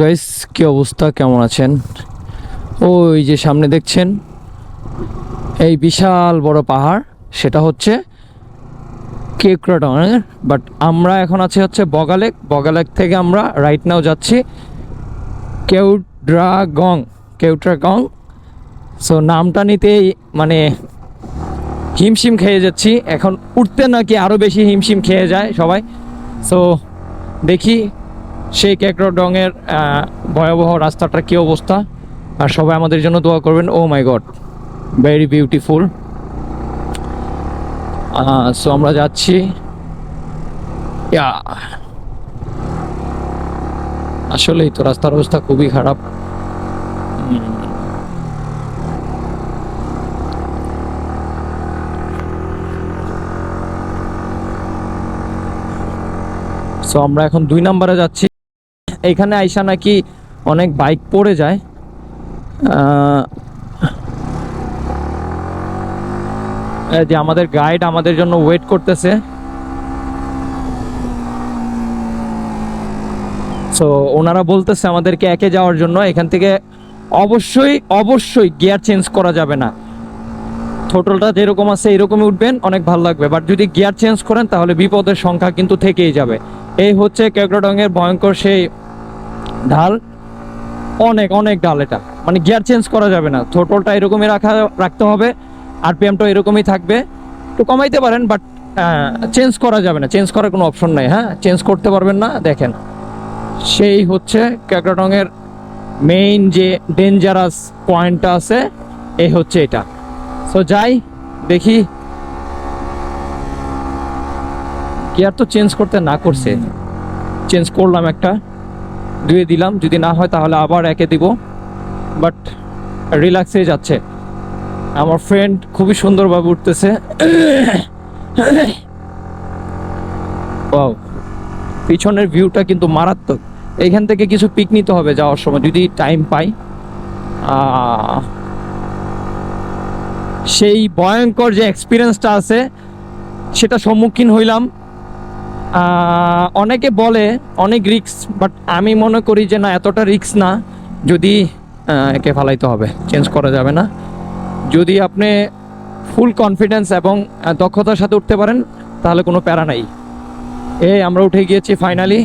Guys কি অবস্থা? কেমন আছেন? ওই যে সামনে দেখছেন? এই বিশাল বড় পাহাড়, সেটা হচ্ছে কেকরাডনের বাট আমরা এখন আছি হচ্ছে বগালেক বগালেক থেকে আমরা রাইট নাও যাচ্ছি কেউড্রাগং কেউট্রাগং সো নামটা নিতেই মানে হিমশিম খেয়ে যাচ্ছি। এখন উঠতে নাকি আরও বেশি হিমশিম খেয়ে যায় সবাই। সো দেখি সেই কেকরডংয়ের ভয়াবহ রাস্তাটার কী অবস্থা? আর সবাই আমাদের জন্য দোয়া করবেন। ও my god very beautiful so আমরা যাচ্ছি। ইয়া আসলেই তো রাস্তার অবস্থা খুবই খারাপ। সো আমরা এখন দুই নম্বরে যাচ্ছি। এখানে আইসা নাকি অনেক বাইক পড়ে যায়। যে আমাদের গাইড আমাদের জন্য ওয়েট করতেছে। সো ওনারা বলতেছে আমাদেরকে একে যাওয়ার জন্য, এখান থেকে অবশ্যই অবশ্যই গিয়ার চেঞ্জ করা যাবে না। থোটলটা যেরকম আছে এরকমই উঠবেন, অনেক ভালো লাগবে। বাট যদি গিয়ার চেঞ্জ করেন, তাহলে বিপদের সংখ্যা কিন্তু থেকেই যাবে। এই হচ্ছে কেকড়াডঙের ভয়ঙ্কর সেই ঢাল, অনেক অনেক ঢাল এটা। মানে গিয়ার চেঞ্জ করা যাবে না। থোটলটা এরকমই রাখা, রাখতে হবে আরপিএমটা এরকমই থাকবে। একটু কমাইতে পারেন বাট চেঞ্জ করা যাবে না। চেঞ্জ করার কোনো অপশন নেই হ্যাঁ? চেঞ্জ করতে পারবেন না, দেখেন। সেই হচ্ছে ক্যাকড়াটংয়ের মেইন যে ডেঞ্জারাস পয়েন্টটা আছে, এই হচ্ছে এটা। সো যাই, দেখি। গিয়ার তো চেঞ্জ করতে না করছে। চেঞ্জ করলাম একটা। দুয়ে দিলাম। যদি না হয় তাহলে আবার একে দিব। বাট রিল্যাক্সে যাচ্ছে। আমার ফ্রেন্ড খুবই সুন্দরভাবে উঠতেছে। পিছনের ভিউটা কিন্তু মারাত্মক। এখান থেকে কিছু পিক নিতে হবে যাওয়ার সময়, যদি টাইম পাই। সেই ভয়ঙ্কর যে এক্সপিরিয়েন্সটা আছে, সেটা সম্মুখীন হইলাম। অনেকে বলে অনেক রিক্স বাট আমি মনে করি যে না, এতটা রিক্স না, যদি একে ফালাইতে হবে চেঞ্জ করা যাবে না। যদি আপনি ফুল কনফিডেন্স এবং দক্ষতার সাথে উঠতে পারেন, তাহলে কোনো প্যারা নাই। এ আমরা উঠে গিয়েছি ফাইনালি